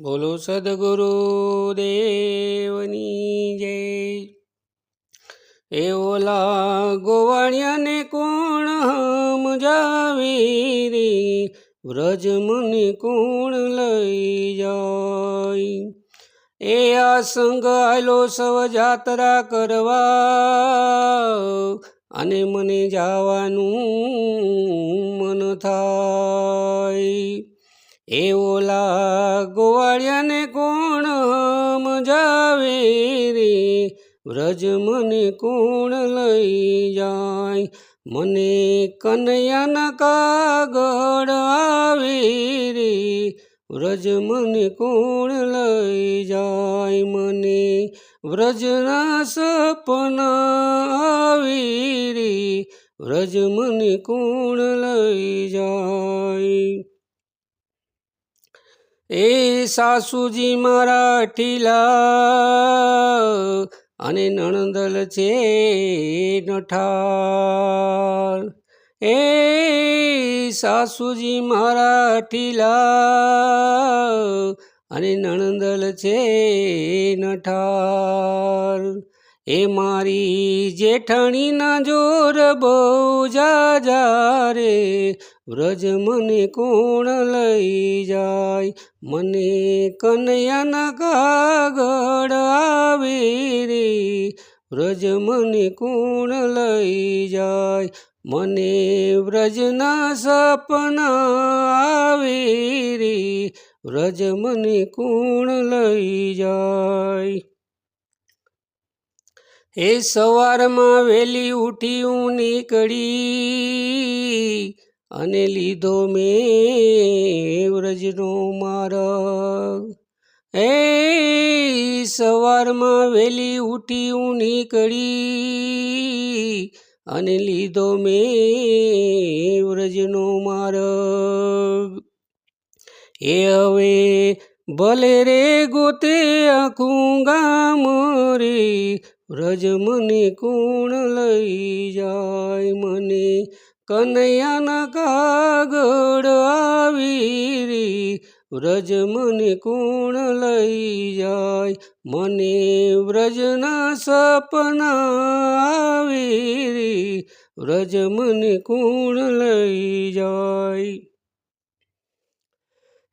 બોલો સદગુરુ દેવની જય. એ ઓલા ગોવાળિયાને કોણ સમજાવી રે વ્રજ મને કોણ લઈ જાય? એ આ સંગ આયલો સવ જાત્રા કરવા અને મને જવાનું મન થાય. એ ઓલા ગોવાળિયાને કોણ મજાવે રે વ્રજ મને કોણ લઈ જાય? મને કનૈયાના કાગળ આવે વ્રજ મને કોણ લઈ જાય? મને વ્રજના સપના આવે વ્રજ મને કોણ લઈ જાય? એ સાસુજી મારા ઠીલા અને નણંદલ છે નઠાર એ સાસુજી મારા ઠીલા અને નણંદલ છે નઠાર એ મારી જેઠાણીના જોર બહુ જાજા વ્રજ મને કોણ લઈ જાય? મને કનૈયાના કાગળ આવે રે. વ્રજ મને કોણ લઈ જાય? મને વ્રજના સપના આવે રે. વ્રજ મને કોણ લઈ જાય? એ સવારમાં વહેલી ઉઠી હું નીકળી અને લીધો મેં વ્રજનો માર્ગ. હે સવારમાં વહેલી ઉઠી હું નીકળી અને લીધો મેં વ્રજનો માર્ગ. એ હવે ભલે રે ગોતે આખું ગામ રે વ્રજ મને કોણ લઈ જાય મને. કનૈયાના કાગળ આવી રે વ્રજ મને કોણ લઈ જાય મને. વ્રજના સપના આવી વ્રજ મને કોણ લઈ જાય.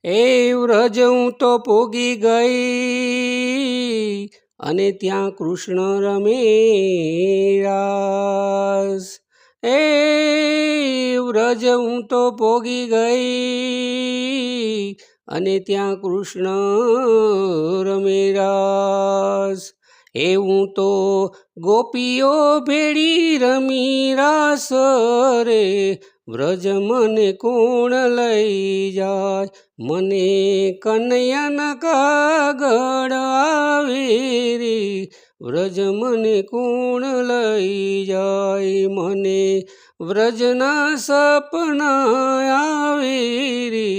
એ વ્રજ હું તો પોગી ગઈ. અને ત્યાં કૃષ્ણ રમે રાસ એ વ્રજ હું તો પોગી ગઈ. અને ત્યાં કૃષ્ણ રમે રાસ એ હું તો ગોપીઓ ભેડી રમી રાસ રે. વ્રજ મને કોણ લઈ જાય. મને કનૈયાના કાગળ આવે રે વ્રજ મને કોણ લઈ જાય. મને વ્રજના સપના આવે રે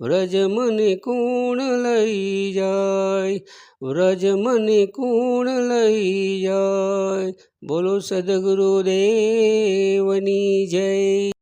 વ્રજ મને કોણ લઈ જાય. વ્રજ મને કોણ લઈ જાય. બોલો સદગુરુદેવની જય.